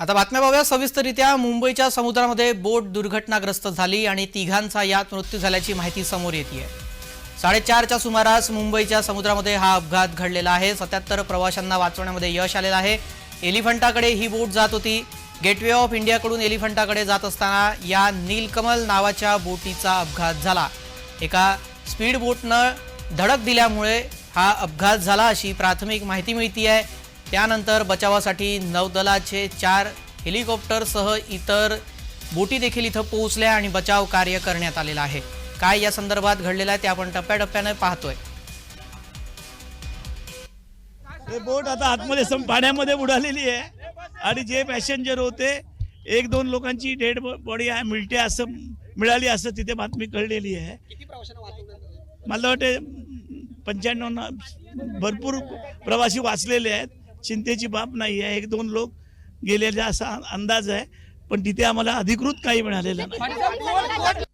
आता बातम्या पाहूया. सविस्तररित्या मुंबईच्या समुद्रामध्ये बोट दुर्घटनाग्रस्त झाली आणि तिघांचा यात मृत्यू झाल्याची माहिती समोर येते साडेचारच्या सुमारास मुंबईच्या समुद्रामध्ये हा अपघात घडलेला आहे. सत्याहत्तर प्रवाशांना वाचवण्यामध्ये यश आलेलं आहे. एलिफंटाकडे ही बोट जात होती. गेटवे ऑफ इंडियाकडून एलिफंटाकडे जात असताना या नीलकमल नावाच्या बोटीचा अपघात झाला. एका स्पीड बोटनं धडक दिल्यामुळे हा अपघात झाला अशी प्राथमिक माहिती मिळती आहे त्यानंतर बचावासाठी नौदलाचे चार हेलिकॉप्टरसह इतर बोटी देखील इथं पोहोचल्या आणि बचाव कार्य करण्यात आलेलं आहे. काय या संदर्भात घडलेलं आहे ते आपण टप्प्याटप्प्याने पाहतोय. हे बोट आता आतमध्ये सम पाण्यामध्ये बुडालेली आहे आणि जे पॅसेंजर होते एक दोन लोकांची डेड बॉडी आहे मिळते असं मिळाली असं तिथे बातमी कळलेली आहे. मला वाटते पंच्याण्णव भरपूर प्रवासी वाचलेले आहेत. चिंतेची बाब नाही आहे. एक दोन लोक गेलेले असा अंदाज आहे पण तिथे आम्हाला अधिकृत काही मिळालेलं नाही.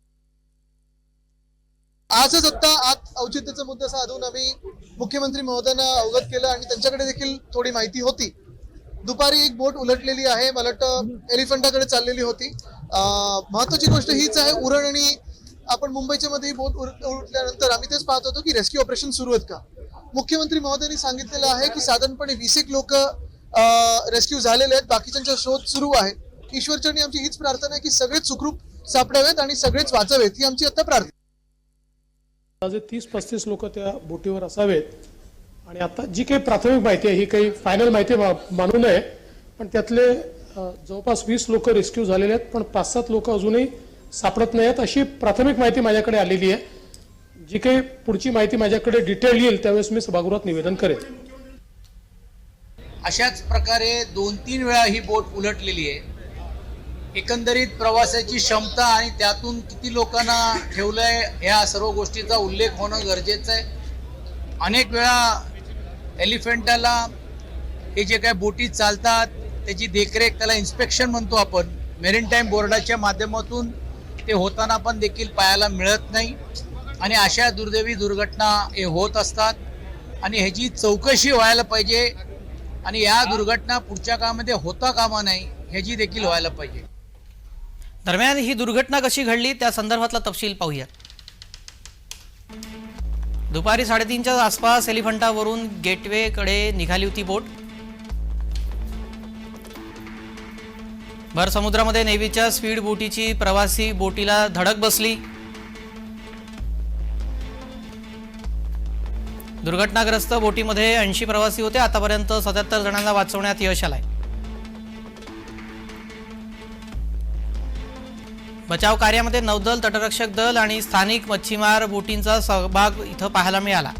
आजच आता आज औचित्याचा मुद्दा साधून आम्ही मुख्यमंत्री महोदयांना अवगत केलं आणि त्यांच्याकडे देखील थोडी माहिती होती. दुपारी एक बोट उलटलेली आहे मला वाटतं एलिफंटाकडे चाललेली होती. महत्वाची गोष्ट हीच आहे उरण आणि आपण मुंबईच्या मध्ये बोट उर- उलटल्यानंतर आम्ही तेच पाहत होतो की रेस्क्यू ऑपरेशन सुरू आहेत का? मुख्यमंत्री महोदयांनी सांगितलेलं आहे की साधारणपणे वीस एक लोक रेस्क्यू झालेले आहेत. बाकीच्यांचा शोध सुरू आहे. ईश्वरचरणी आमची हीच प्रार्थना आहे की सगळेच सुखरूप सापडावेत आणि सगळेच वाचावेत. ही आमची आता प्रार्थना. अंदाजे तीस पस्तीस लोक त्या बोटीवर असावेत आणि आता जी काही प्राथमिक माहिती आहे ही काही फायनल माहिती मानू नये पण त्यातले जवळपास वीस लोक रेस्क्यू झालेले आहेत पण पाच सात लोक अजूनही सापडत नाही आहेत अशी प्राथमिक माहिती माझ्याकडे आलेली आहे. जी काही पुढची माहिती माझ्याकडे डिटेल येईल त्यावेळेस मी सभागृहात निवेदन करेन अशाच प्रकारे दोन तीन वेळा ही बोट उलटलेली आहे. एकंदरीत प्रवासाची क्षमता आणि त्यातून किती लोकांना ठेवलंय ह्या सर्व गोष्टीचा उल्लेख होणं गरजेचं आहे. अनेक वेळा एलिफंटाला हे जे काही बोटी चालतात त्याची देखरेख त्याला इन्स्पेक्शन म्हणतो आपण मेरीन टाईम बोर्डाच्या माध्यमातून ते होताना पण देखील पाहायला मिळत नाही. आणि अशा दुर्दैवी दुर्घटना हे होत असतात. आणि ह्याची चौकशी व्हायला पाहिजे. आणि या दुर्घटना पुढच्या काळामध्ये होता कामा नाही ह्याची देखील व्हायला पाहिजे. दरम्यान ही दुर्घटना कशी घडली त्या संदर्भातला तपशील पाहूया दुपारी साडेतीनच्या आसपास एलिफंटावरून गेटवेकडे निघाली होती बोट. भर समुद्रामध्ये नेव्हीच्या स्पीड बोटीची प्रवासी बोटीला धडक बसली. दुर्घटनाग्रस्त बोटीमध्ये ऐंशी प्रवासी होते. आतापर्यंत सत्याहत्तर जणांना वाचवण्यात यश आलंय. बचाव कार्यामध्ये नौदल तटरक्षक दल आणि स्थानिक मच्छीमार बोटींचा सहभाग इथं पाहायला मिळाला.